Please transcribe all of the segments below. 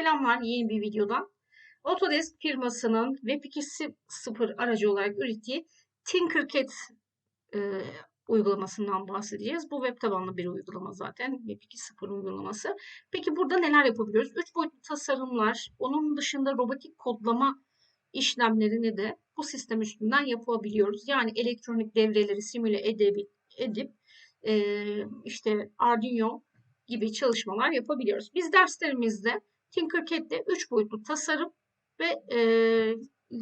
Selamlar yeni bir videodan. Autodesk firmasının Web 2.0 aracı olarak ürettiği Tinkercad e, uygulamasından bahsedeceğiz. Bu web tabanlı bir uygulama zaten. Web 2.0 uygulaması. Peki burada neler yapabiliyoruz? 3 boyutlu tasarımlar, onun dışında robotik kodlama işlemlerini de bu sistem üstünden yapabiliyoruz. Yani elektronik devreleri simüle edip, edip e, işte Arduino gibi çalışmalar yapabiliyoruz. Biz derslerimizde Tinkercad'de 3 boyutlu tasarım ve e,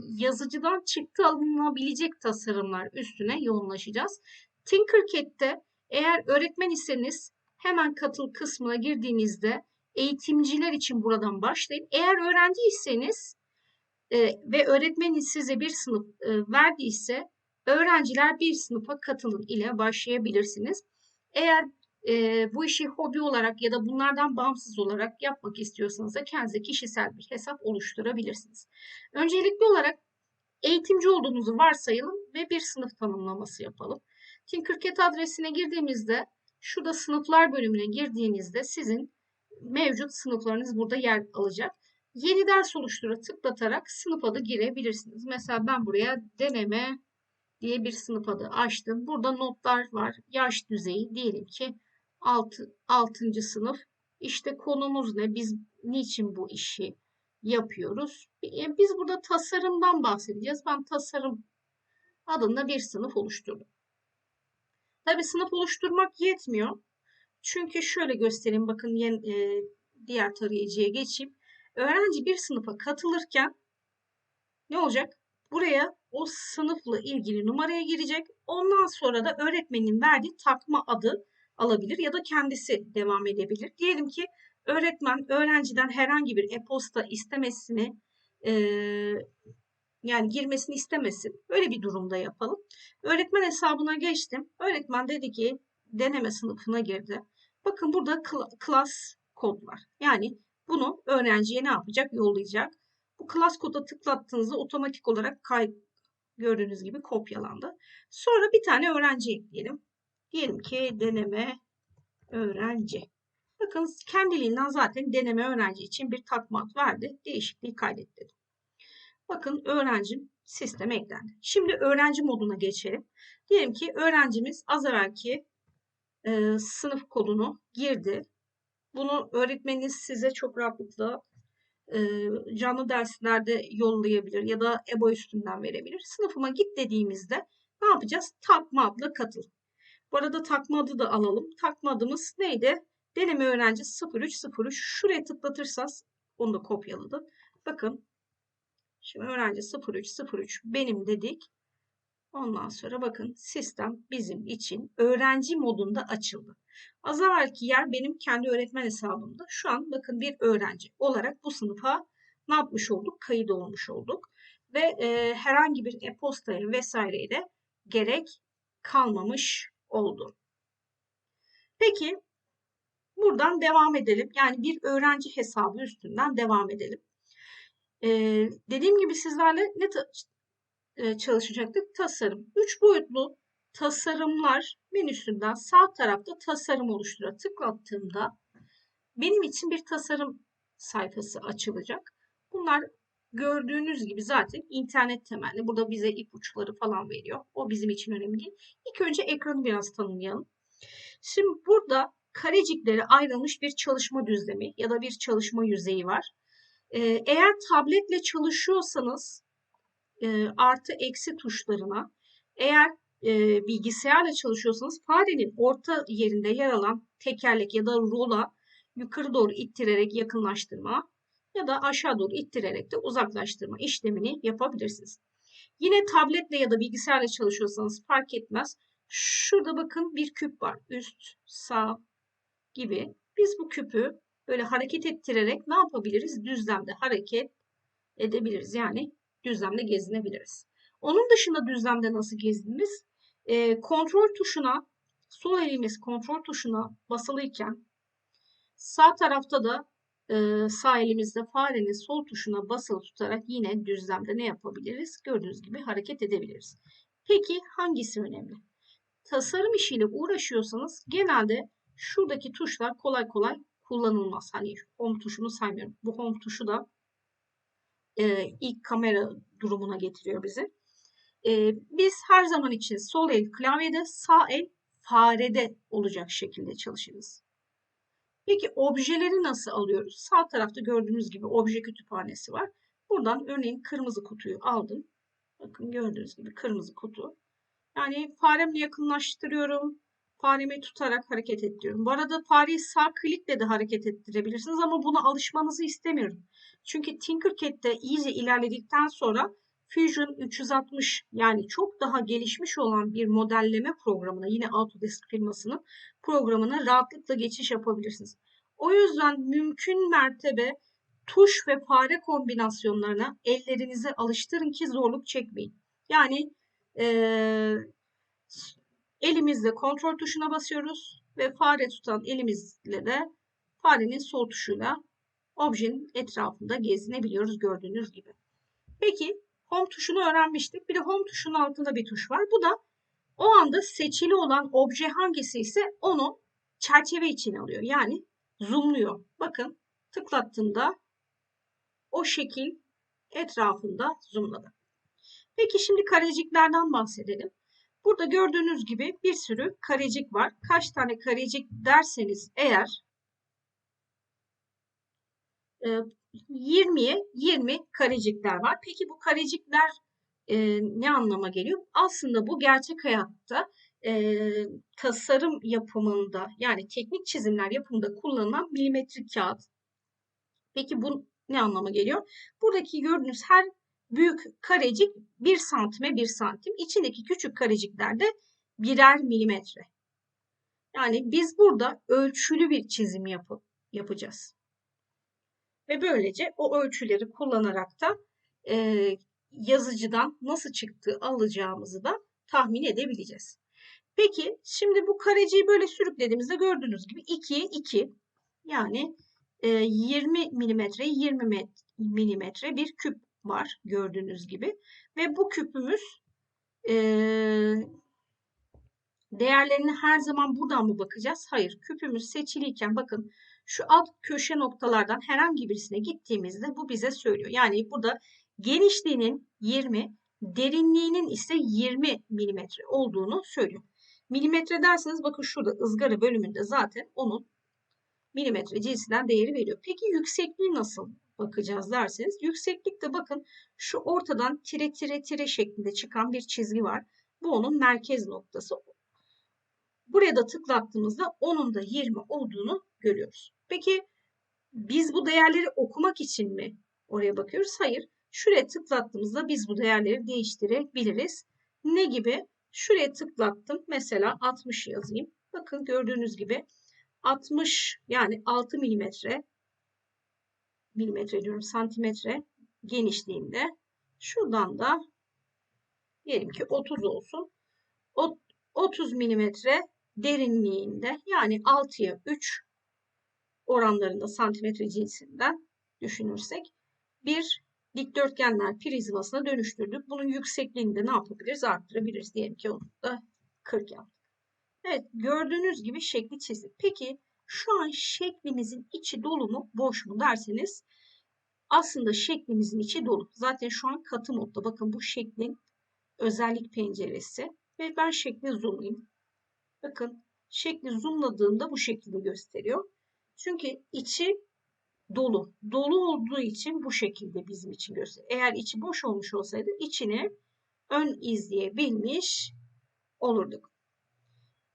yazıcıdan çıktı alınabilecek tasarımlar üstüne yoğunlaşacağız. Tinkercad'de eğer öğretmen iseniz hemen katıl kısmına girdiğinizde eğitimciler için buradan başlayıp eğer öğrenciyseniz e, ve öğretmenin size bir sınıf e, verdiyse öğrenciler bir sınıfa katılın ile başlayabilirsiniz. Eğer e, bu işi hobi olarak ya da bunlardan bağımsız olarak yapmak istiyorsanız da kendinize kişisel bir hesap oluşturabilirsiniz. Öncelikli olarak eğitimci olduğunuzu varsayalım ve bir sınıf tanımlaması yapalım. Tinkercad adresine girdiğimizde şurada sınıflar bölümüne girdiğinizde sizin mevcut sınıflarınız burada yer alacak. Yeni ders oluştura tıklatarak sınıf adı girebilirsiniz. Mesela ben buraya deneme diye bir sınıf adı açtım. Burada notlar var. Yaş düzeyi diyelim ki 6. 6. sınıf. İşte konumuz ne? Biz niçin bu işi yapıyoruz? Biz burada tasarımdan bahsedeceğiz. Ben tasarım adında bir sınıf oluşturdum. Tabi sınıf oluşturmak yetmiyor. Çünkü şöyle göstereyim. Bakın yeni, e, diğer tarayıcıya geçeyim. Öğrenci bir sınıfa katılırken ne olacak? Buraya o sınıfla ilgili numaraya girecek. Ondan sonra da öğretmenin verdiği takma adı alabilir ya da kendisi devam edebilir. Diyelim ki öğretmen öğrenciden herhangi bir e-posta istemesini e, yani girmesini istemesin. Öyle bir durumda yapalım. Öğretmen hesabına geçtim. Öğretmen dedi ki deneme sınıfına girdi. Bakın burada klas kod var. Yani bunu öğrenciye ne yapacak? Yollayacak. Bu klas koda tıklattığınızda otomatik olarak kay gördüğünüz gibi kopyalandı. Sonra bir tane öğrenci ekleyelim. Diyelim ki deneme öğrenci. Bakın kendiliğinden zaten deneme öğrenci için bir takma ad verdi. Değişikliği kaydet. Bakın öğrencim sisteme eklendi. Şimdi öğrenci moduna geçelim. Diyelim ki öğrencimiz az evvelki e, sınıf kodunu girdi. Bunu öğretmeniniz size çok rahatlıkla e, canlı derslerde yollayabilir ya da EBO üstünden verebilir. Sınıfıma git dediğimizde ne yapacağız? Takma adla katıl. Bu arada takma adı da alalım. Takma adımız neydi? Deneme öğrenci 0303. Şuraya tıklatırsanız onu da kopyaladı. Bakın. Şimdi öğrenci 0303 benim dedik. Ondan sonra bakın sistem bizim için öğrenci modunda açıldı. Az evvelki yer benim kendi öğretmen hesabımda. Şu an bakın bir öğrenci olarak bu sınıfa ne yapmış olduk? Kayıt olmuş olduk. Ve e, herhangi bir e-postaya vesaireye de gerek kalmamış oldu. Peki buradan devam edelim. Yani bir öğrenci hesabı üstünden devam edelim. Ee, dediğim gibi sizlerle ne e, çalışacaktık? Tasarım. Üç boyutlu tasarımlar menüsünden sağ tarafta tasarım oluştura tıklattığımda benim için bir tasarım sayfası açılacak. Bunlar gördüğünüz gibi zaten internet temelli. Burada bize ipuçları falan veriyor. O bizim için önemli değil. İlk önce ekranı biraz tanımlayalım. Şimdi burada kareciklere ayrılmış bir çalışma düzlemi ya da bir çalışma yüzeyi var. Ee, eğer tabletle çalışıyorsanız e, artı eksi tuşlarına, eğer e, bilgisayarla çalışıyorsanız farenin orta yerinde yer alan tekerlek ya da rola yukarı doğru ittirerek yakınlaştırma ya da aşağı doğru ittirerek de uzaklaştırma işlemini yapabilirsiniz. Yine tabletle ya da bilgisayarla çalışıyorsanız fark etmez. Şurada bakın bir küp var. Üst, sağ gibi. Biz bu küpü böyle hareket ettirerek ne yapabiliriz? Düzlemde hareket edebiliriz. Yani düzlemde gezinebiliriz. Onun dışında düzlemde nasıl gezdiniz? E, kontrol tuşuna, sol elimiz kontrol tuşuna basılıyken sağ tarafta da e, sağ elimizde farenin sol tuşuna basılı tutarak yine düzlemde ne yapabiliriz? Gördüğünüz gibi hareket edebiliriz. Peki hangisi önemli? Tasarım işiyle uğraşıyorsanız genelde şuradaki tuşlar kolay kolay kullanılmaz. Hani home tuşunu saymıyorum. Bu home tuşu da e, ilk kamera durumuna getiriyor bizi. E, biz her zaman için sol el klavyede, sağ el farede olacak şekilde çalışırız. Peki objeleri nasıl alıyoruz? Sağ tarafta gördüğünüz gibi obje kütüphanesi var. Buradan örneğin kırmızı kutuyu aldım. Bakın gördüğünüz gibi kırmızı kutu. Yani faremle yakınlaştırıyorum. Faremi tutarak hareket ettiriyorum. Bu arada fareyi sağ klikle de hareket ettirebilirsiniz ama buna alışmanızı istemiyorum. Çünkü Tinkercad'de iyice ilerledikten sonra Fusion 360 yani çok daha gelişmiş olan bir modelleme programına yine Autodesk firmasının programına rahatlıkla geçiş yapabilirsiniz. O yüzden mümkün mertebe tuş ve fare kombinasyonlarına ellerinizi alıştırın ki zorluk çekmeyin. Yani ee, elimizle kontrol tuşuna basıyoruz ve fare tutan elimizle de farenin sol tuşuyla objenin etrafında gezinebiliyoruz gördüğünüz gibi. Peki Home tuşunu öğrenmiştik. Bir de Home tuşunun altında bir tuş var. Bu da o anda seçili olan obje hangisi ise onu çerçeve içine alıyor. Yani zoomluyor. Bakın tıklattığımda o şekil etrafında zoomladı. Peki şimdi kareciklerden bahsedelim. Burada gördüğünüz gibi bir sürü karecik var. Kaç tane karecik derseniz eğer 20'ye 20 karecikler var. Peki bu karecikler e, ne anlama geliyor? Aslında bu gerçek hayatta e, tasarım yapımında yani teknik çizimler yapımında kullanılan milimetrik kağıt. Peki bu ne anlama geliyor? Buradaki gördüğünüz her büyük karecik 1 santime 1 santim. İçindeki küçük karecikler de birer milimetre. Yani biz burada ölçülü bir çizim yapı, yapacağız. Ve böylece o ölçüleri kullanarak da e, yazıcıdan nasıl çıktığı alacağımızı da tahmin edebileceğiz. Peki şimdi bu kareciyi böyle sürüklediğimizde gördüğünüz gibi 2'ye 2 yani e, 20 milimetre 20 milimetre bir küp var gördüğünüz gibi. Ve bu küpümüz e, değerlerini her zaman buradan mı bakacağız? Hayır. Küpümüz seçiliyken bakın şu alt köşe noktalardan herhangi birisine gittiğimizde bu bize söylüyor. Yani burada genişliğinin 20, derinliğinin ise 20 milimetre olduğunu söylüyor. Milimetre derseniz bakın şurada ızgara bölümünde zaten onun milimetre cinsinden değeri veriyor. Peki yüksekliği nasıl bakacağız derseniz yükseklik de bakın şu ortadan tire tire tire şeklinde çıkan bir çizgi var. Bu onun merkez noktası. Buraya da tıklattığımızda onun da 20 olduğunu görüyoruz. Peki biz bu değerleri okumak için mi oraya bakıyoruz? Hayır. Şuraya tıklattığımızda biz bu değerleri değiştirebiliriz. Ne gibi? Şuraya tıklattım. Mesela 60 yazayım. Bakın gördüğünüz gibi 60 yani 6 milimetre milimetre diyorum santimetre genişliğinde. Şuradan da diyelim ki 30 olsun. 30 milimetre derinliğinde yani 6'ya 3 oranlarında santimetre cinsinden düşünürsek bir dikdörtgenler prizmasına dönüştürdük. Bunun yüksekliğini de ne yapabiliriz? Arttırabiliriz. Diyelim ki onu da 40 yaptık. Evet gördüğünüz gibi şekli çizdik. Peki şu an şeklimizin içi dolu mu boş mu derseniz aslında şeklimizin içi dolu. Zaten şu an katı modda. Bakın bu şeklin özellik penceresi ve ben şekli zoomlayayım. Bakın şekli zoomladığımda bu şekilde gösteriyor. Çünkü içi dolu. Dolu olduğu için bu şekilde bizim için gösteriyor. Eğer içi boş olmuş olsaydı içini ön izleyebilmiş olurduk.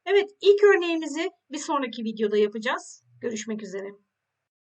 Evet ilk örneğimizi bir sonraki videoda yapacağız. Görüşmek üzere.